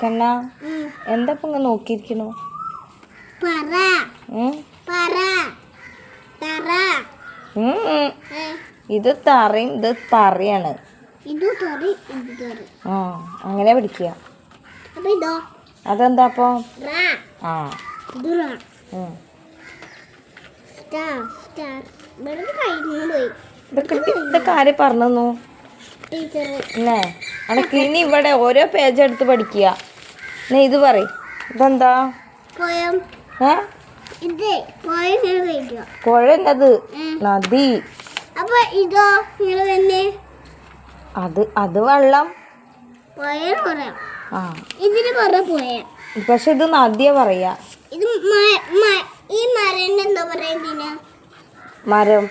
കണ്ണ എന്താ ഇപ്പൊ ഇങ്ങനെ നോക്കിയിരിക്കണു ഇത് തറയും ഇത് പറയാണ് ആ അങ്ങനെ പിടിക്കുക. അതെന്താ അപ്പൊ ആ. ഇതൊക്കെ ആര് പറഞ്ഞു ടീച്ചർ ഇനി ഇവിടെ ഓരോ പേജ് എടുത്ത് പഠിക്കുക. എന്നാ ഇത് പറ ഇതെന്താ? പുഴന്നത് നദി. ഇതോ തന്നെ? അത് അത് വെള്ളം. ഇതിന് പക്ഷെ ഇത് നദിയാ പറയാ. ഇത് ഈ മരം എന്താ മരം.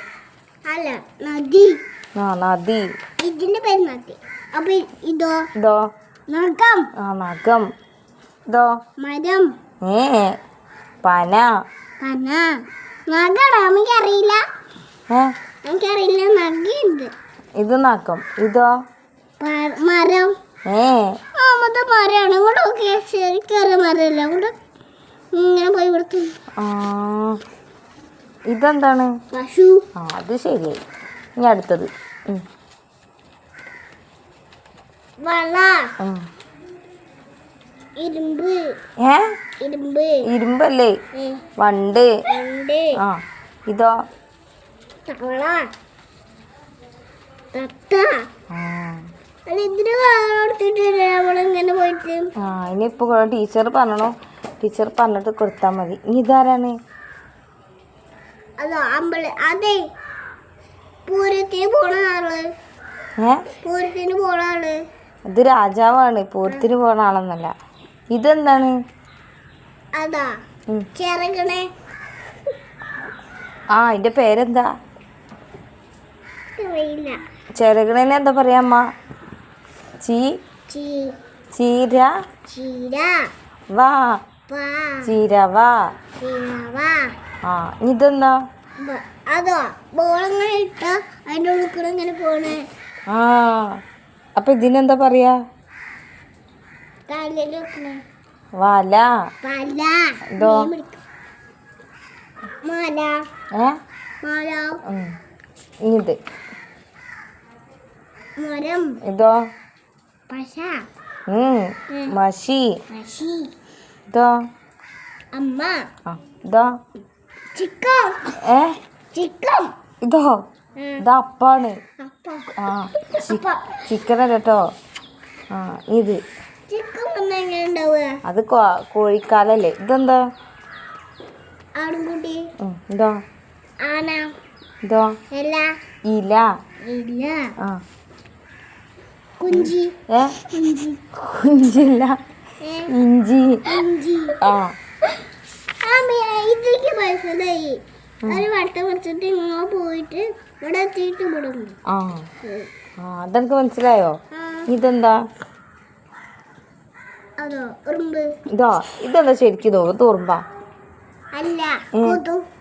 അല്ല നദി. ആ നദി. ഇതിന്റെ പേര് നദി. അപ്പൊ ഇതോ? ഇതോ? നഖം. ആ നഖം. ഇതോ മരം. ഏ പന. പന. നഖടാ നമുക്കറിയില്ല ഏ? നമുക്കറിയില്ല നഖയുണ്ട് ഇത് നഖം. ഇതോ? മരം. ഏ. ആമത്തെ മൊത്തം മരമാണ്. ഇങ്ങോട്ട് നോക്കിയ ശരിക്കും മരമല്ല. അങ്ങോട്ട് ഇങ്ങനെ പോയി കൊടുത്തു. ഇതെന്താണ്? പശു. ആ അത് ശരിയായി. ഇനി അടുത്തത്. വള. ഏ? ഇരുമ്പ്. ഇരുമ്പല്ലേ? വണ്ട്. ആ ഇതോ? ഇനിയിപ്പോ ടീച്ചർ പറഞ്ഞോ ടീച്ചർ പറഞ്ഞിട്ട് കൊടുത്താൽ മതി. ഇനി ഇതാരാണ്? അതോ പൂരത്തിന് പോണ ആൾ. പൂരത്തിന് പോണ ആൾ. ഇത് രാജാവാണ്. പൂരത്തിന് പോണ ആളെന്നല്ല. ഇതെന്താണ്? അതാ. ചെറുകണേ ആ അതിന്റെ പേരെന്താ? ചെറുകിണേനെ എന്താ പറയാ അമ്മ? ചീ? ചീര? ചീര. വാ. ചീര വാ. ആ ഇതെന്താ? അതോ ബോളങ്ങനെ ഇട്ട അതിന്റെ ഉള്ളിൽ കൂടെ ഇങ്ങനെ പോണേ. ആ. അപ്പൊ ഇതിനെന്താ പറയാ? വല. മാല. ഏ? ഇത്. മരം. ഇതോ. മഷി. ഇതോ? അമ്മ. ഇതോ? ചിക്കൻ. ഏ? ചിക്കൻ. ഇതോ? ഇത് അപ്പാണ്. അപ്പ. ആ ചിക്കൻ അല്ല കേട്ടോ ആ ഇത്. അത് കോഴിക്കാലല്ലേ. ഇതെന്താ. ഇതോ? ഇല. ആ. കുഞ്ചി. ഏ? കുഞ്ചി. കുഞ്ചില്ല. ഇഞ്ചി. ആ. ആ മീ- ഇതിലേക്ക് മനസ്സിലായി ഒരു വട്ടം വെച്ചിട്ട് ഇങ്ങനെ പോയിട്ട് ഇവിടെ എത്തിയിട്ട് ആ. അതെനിക്ക് മനസ്സിലായോ? ഇതെന്താ? ഇതോ ഇതെന്താ ശരിക്കും തോന്നുന്നു തുറുമ്പ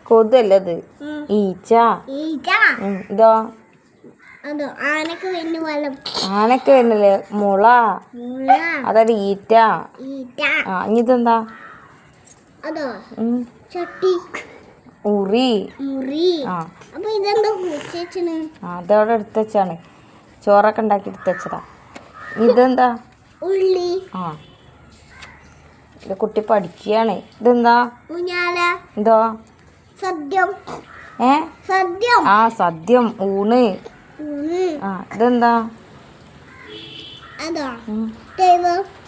കൊതല്ല ഇത്? ഈച്ച. ഇതോ. ആനക്ക് വരുന്നല്ലേ? മുള. അതായത് ഈറ്റ. ആ ഇനി ഇതെന്താ? ഉറി അതവിടെ എടുത്ത് വെച്ചാണ്. ചോറൊക്കെ ഉണ്ടാക്കി എടുത്ത് വെച്ചതാ. ഇതെന്താ? ഉള്ളി. ആ. ഇത് കുട്ടി പഠിക്കുകയാണ്. ഇതെന്താ? എന്തോ? സദ്യം. ഏ? സദ്യം. ആ സദ്യം. ഊണ്. ആ ഇതെന്താ?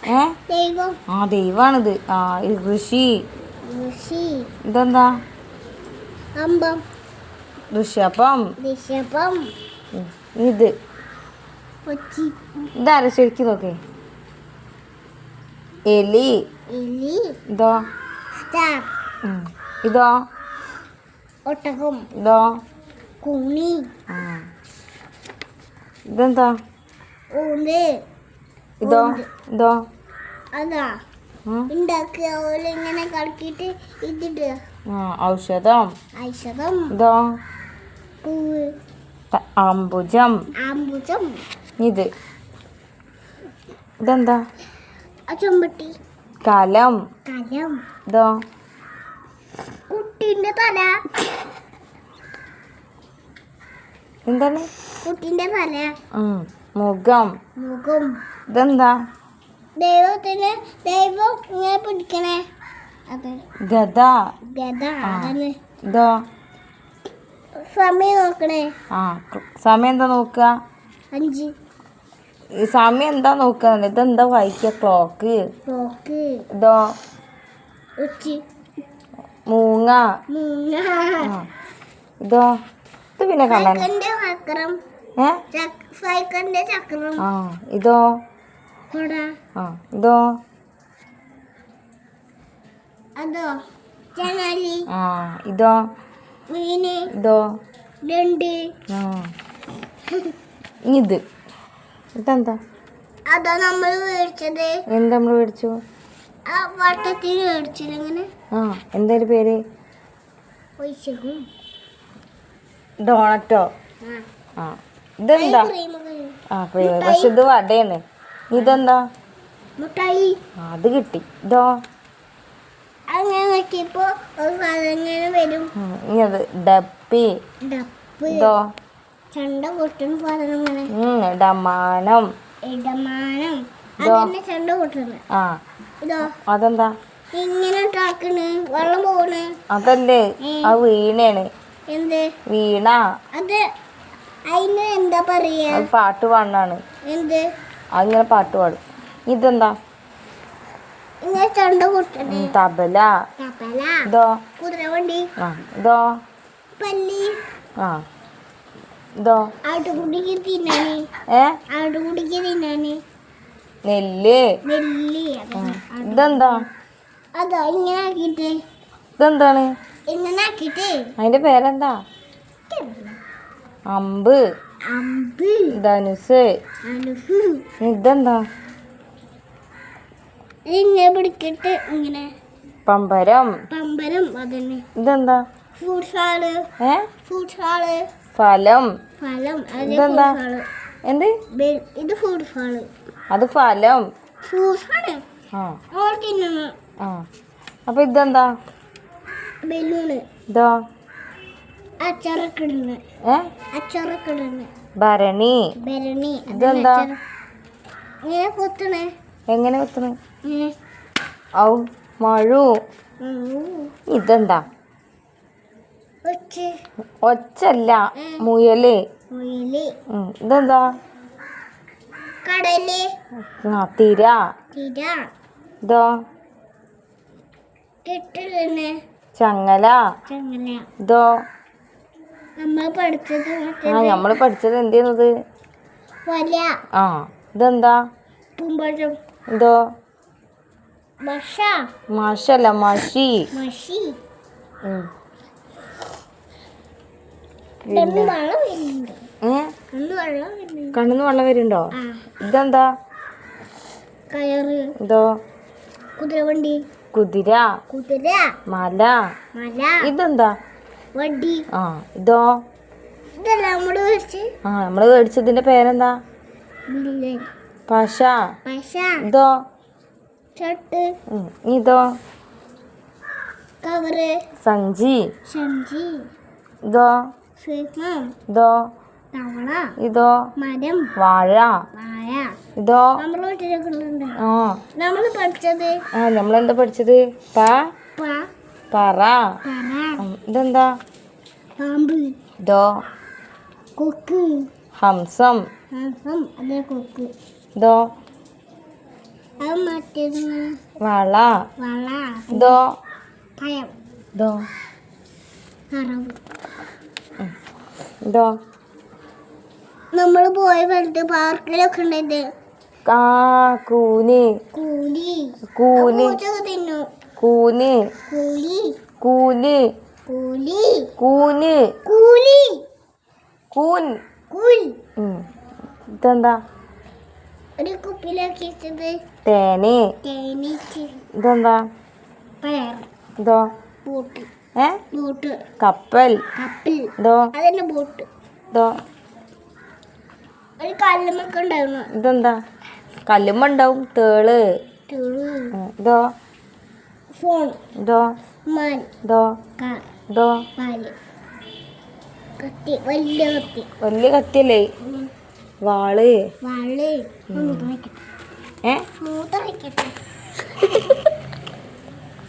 ഏ? ദൈവം. ആ ദൈവാണിത്. ആ ഇത് ഋഷി ഋഷി ഇതെന്താ? അമ്പം. ഋഷ്യപ്പം ഉം. ഇത്. ഇതാരാ? ശരിക്കും നോക്കേ. എലി. എലി. ഇതോ. സ്റ്റാർ. ഇതോ. ഒട്ടകം. ഇതോ. കുണി. ഇതെന്താ? ഊന്ന് ഇതോ. ഇതോ. അതാ. ഉം. ഉണ്ടാക്കുക. ഓല ഇങ്ങനെ കളിക്കിട്ട് ഇതിടുക. ആ ഔഷധം. ഐഷധം ഇതോ. പൂവ്. അംബുജം ആമ്പുജം. ഇത്. ഇതെന്താ? ചെമ്പട്ടി കലം. കലം. ഇതോ. കുട്ടിന്റെ തല. എന്താണ്? കുട്ടിന്റെ തല. മുഖം. മുഖം. ഇതെന്താ? ദൈവത്തിന് ദൈവം ഇങ്ങനെ പിടിക്കണേ. ഗത ഗത ഇതോ. സമയം നോക്കണേ. ആ സമയം എന്താ നോക്കുക? അഞ്ച്. സമയം എന്താ നോക്കുക ഇതെന്താ വായിക്കുക ക്ലോക്ക് ഇതോ? മൂങ്ങ. ഇതോ? ഇത് പിന്നെ കണ്ണൻ ആ. ഇതോ? ആ. ഇതോ? ആ. ഇതോ? ഇതോ? ഇത്. ഇതെന്താ? അതോ നമ്മൾ മേടിച്ചത്. എന്താ നമ്മൾ മേടിച്ചു? വട്ടത്തിൽ മേടിച്ചില്ല ഇങ്ങനെ? ആ പേര്? ഡോണറ്റോ. ആ. ഇതെന്താ? ആ ക്രീം പക്ഷെ ഇത് വടയാണ്. ഇതെന്താ? മുട്ടായി അത് കിട്ടി. ഇതോ? അങ്ങനെ നോക്കിയപ്പോ വരും. ഇനി അത് ഡപ്പി. ഡപ്പ്. ഇതോ? ചണ്ട ഇങ്ങനെ. ഉം, ഇടമാനം. ഇതോ? അതന്നെ ചണ്ട പൊട്ടുന്നത് ആ. ഇതോ. അതെന്താ? ഇങ്ങനെ ഉണ്ടാക്കണ് വെള്ളം പോണ്. അതല്ലേ. ആ വീണയാണ് എന്ത്? വീണ. അത് അതിന് എന്താ പറയാ? പാട്ട് പാടാണ് എന്ത്? അങ്ങനെ പാട്ട് പാടും. ഇതെന്താ? ഇങ്ങനെ ചണ്ട പൊട്ടണ് തബല. തബല. ഇതോ. കുതിരവണ്ടി. ആ ഇതോ. പല്ലി. ആ. ഇതോ? ആട്ടുകുടിക്ക് തിന്നാന്. ഏ? ആട്ടുകുടിക്ക് തിന്നാന്. നെല്ല്. ഇതെന്താ? അതോ ഇങ്ങനെ ആക്കിയിട്ട്? ഇതെന്താണ്? ഇങ്ങനെ അതിന്റെ പേരെന്താ? അമ്പ്. അമ്പ്. ധനുസ്. ഇതെന്താ? ഇങ്ങനെ ഇങ്ങനെ പമ്പരം. പമ്പരം അതന്നെ. ഇതെന്താ? ഫലം. ഇതെന്താ? എന്ത്? ഇത് അത് ഫലം. അപ്പൊ ഇതെന്താ? ഇതോ? ഭരണി. ഇതെന്താ? കുത്തണേ. എങ്ങനെ ഔ മഴു. ഇതെന്താ? ഒച്ചല്ല മുയലേ. ഇതെന്താ? കടൽ. ആ തിര. ഇതോ? ചങ്ങല. ഇതോ? ആ നമ്മൾ പഠിച്ചത് എന്ത് ചെയ്യുന്നത് വല. ആ ഇതെന്താ? ഇതോ? മഷ. മഷല്ല മഷി. മഷി. കണ്ണ് വെള്ളം വരുന്നുണ്ട്? ഇതെന്താ? കയറ്. ഇതോ കുതിരവണ്ടി. കുതിര. കുതിര. മല. മല. ഇതെന്താ? വണ്ടി. ആ ഇതോ? ആ നമ്മൾ മേടിച്ചതിന്റെ പേരെന്താ? പശ. പശ. ഇതോ? ഷർട്ട്. ഇതോ? കവറ്. സഞ്ചി. സഞ്ചി. ഇതോ? ഇതോ. ഇതോ. മരം. വാഴ. ഇതോ. ആ. നമ്മളെന്താ പഠിച്ചത്? പറ. ഇതെന്താ? ഇതോ. ഹംസം. ഇതോ. വള. ഇതോ. ഇതോ. കറവ് ഇതോ നമ്മൾ പോയ സ്ഥലത്ത് പാർക്കിലൊക്കെ ഉണ്ടായത് കാ കൂന്. കൂലി. കൂന് പൂച്ചൊക്കെ തിന്നു. കൂന് കൂലി. കൂന് കൂലി. കൂന്. കൂലി. കൂൻ. കൂൽ. ഉം. ഇതെന്താ? ഒരു കുപ്പിയിലാക്കി വെച്ചത് തേന്. തേനീച്ച്. ഇതെന്താ? പയർ. ഇതോ? ഏ? ബോട്ട്. കപ്പൽ. കപ്പൽ. ഇതോ അതന്നെ ബോട്ട്. ഇതോ ഒരു കല്ലുമൊക്കെ ഉണ്ടായിരുന്നു. ഇതെന്താ? കല്ലുമ്മ ഉണ്ടാവും തേൾ. ഇതോ ഫോൺ. ഇതോ മാൻ ഇതോ കാർ ഇതോ പാൽ. കത്തി. വലിയ കത്തി. വലിയ കത്തിയല്ലേ? വാൾ. ഏ? മൂത്ത വയ്ക്കട്ടെ